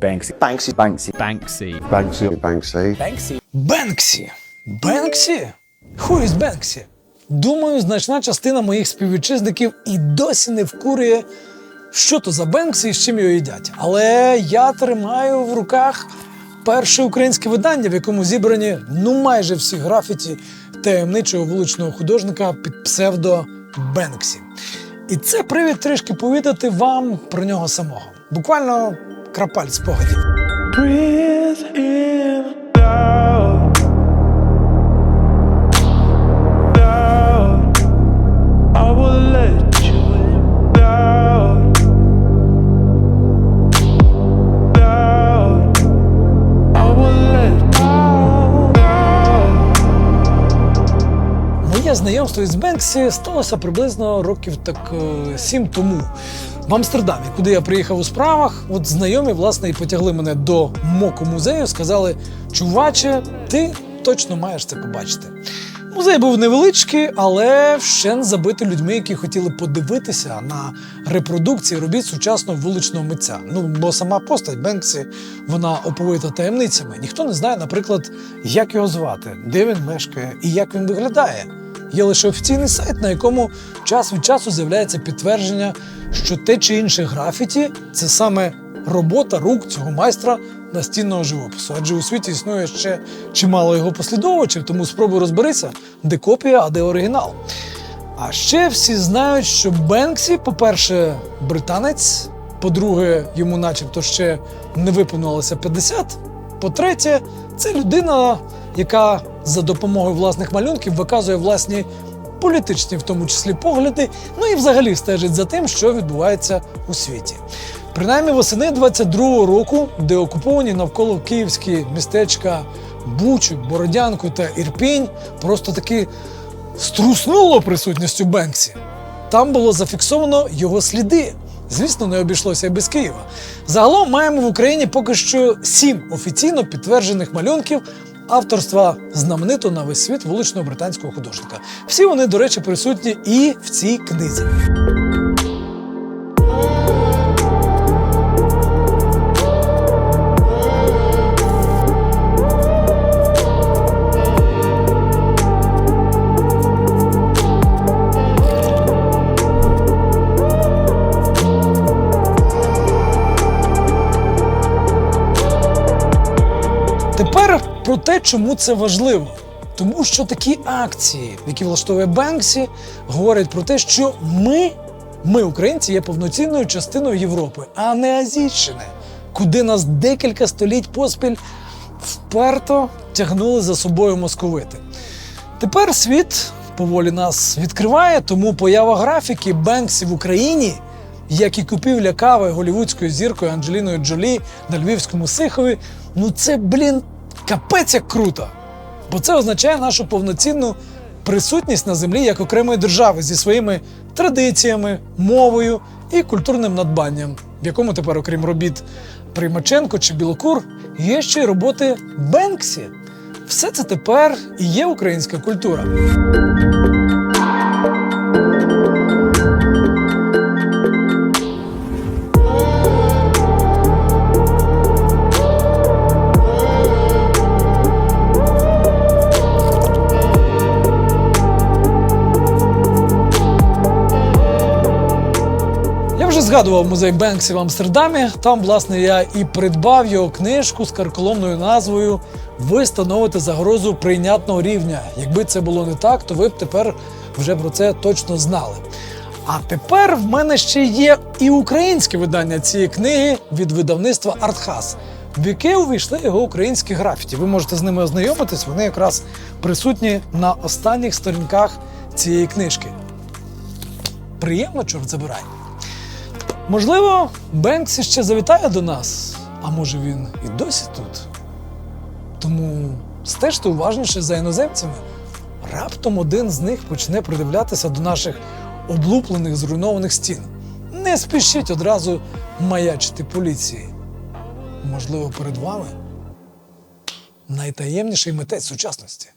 Banksy. Banksy. Banksy. Banksy. Banksy. Banksy. Banksy. Бенксі. Бенксі? Who is Бенксі? Думаю, значна частина моїх співвітчизників і досі не вкурює, що то за Бенксі і з чим його їдять. Але я тримаю в руках перше українське видання, в якому зібрані ну майже всі графіті таємничого вуличного художника під псевдо Бенксі. І це привід трішки повідати вам про нього самого. Буквально крапаль спогадів. Знайомство із Бенксі сталося приблизно років так е, сім тому. В Амстердамі, куди я приїхав у справах, от знайомі власне і потягли мене до моку музею. Сказали: чуваче, ти точно маєш це побачити. Музей був невеличкий, але вщен забитий людьми, які хотіли подивитися на репродукції робіт сучасного вуличного митця. Ну бо сама постать Бенксі вона оповита таємницями. Ніхто не знає, наприклад, як його звати, де він мешкає і як він виглядає. Є лише офіційний сайт, на якому час від часу з'являється підтвердження, що те чи інше графіті це саме робота рук цього майстра настінного живопису. Адже у світі існує ще чимало його послідовувачів, тому спробуй розберися, де копія, а де оригінал. А ще всі знають, що Бенксі, по-перше, британець, по-друге, йому начебто ще не виповнилося 50. По-третє, це людина, яка за допомогою власних малюнків виказує власні політичні, в тому числі погляди, ну і взагалі стежить за тим, що відбувається у світі. Принаймні восени 22-го року, де окуповані навколо київські містечка Бучу, Бородянку та Ірпінь, просто таки струснуло присутністю Бенксі. Там було зафіксовано його сліди. Звісно, не обійшлося без Києва. Загалом маємо в Україні поки що сім офіційно підтверджених малюнків авторства знаменитого на весь світ вуличного британського художника. Всі вони, до речі, присутні і в цій книзі. Тепер про те, чому це важливо. Тому що такі акції, які влаштовує Бенксі, говорять про те, що ми, ми, українці, є повноцінною частиною Європи, а не Азійщини, куди нас декілька століть поспіль вперто тягнули за собою московити. Тепер світ поволі нас відкриває, тому поява графіки Бенксі в Україні, як і купівля кави голівудською зіркою Анджеліною Джолі на львівському Сихові, ну це, блін, капець як круто. Бо це означає нашу повноцінну присутність на землі як окремої держави зі своїми традиціями, мовою і культурним надбанням, в якому тепер, окрім робіт Примаченко чи Білокур, є ще й роботи Бенксі. Все це тепер і є українська культура. Згадував музей Бенксі в Амстердамі. Там, власне, я і придбав його книжку з карколомною назвою Ви становите загрозу прийнятного рівня. Якби це було не так, то ви б тепер вже про це точно знали. А тепер в мене ще є і українське видання цієї книги від видавництва Артхас, в яке увійшли його українські графіті. Ви можете з ними ознайомитись, вони якраз присутні на останніх сторінках цієї книжки. Приємно, чорт забирай. Можливо, Бенксі ще завітає до нас, а може він і досі тут. Тому стежте уважніше за іноземцями. Раптом один з них почне придивлятися до наших облуплених зруйнованих стін. Не спішіть одразу маячити поліції. Можливо, перед вами найтаємніший митець сучасності.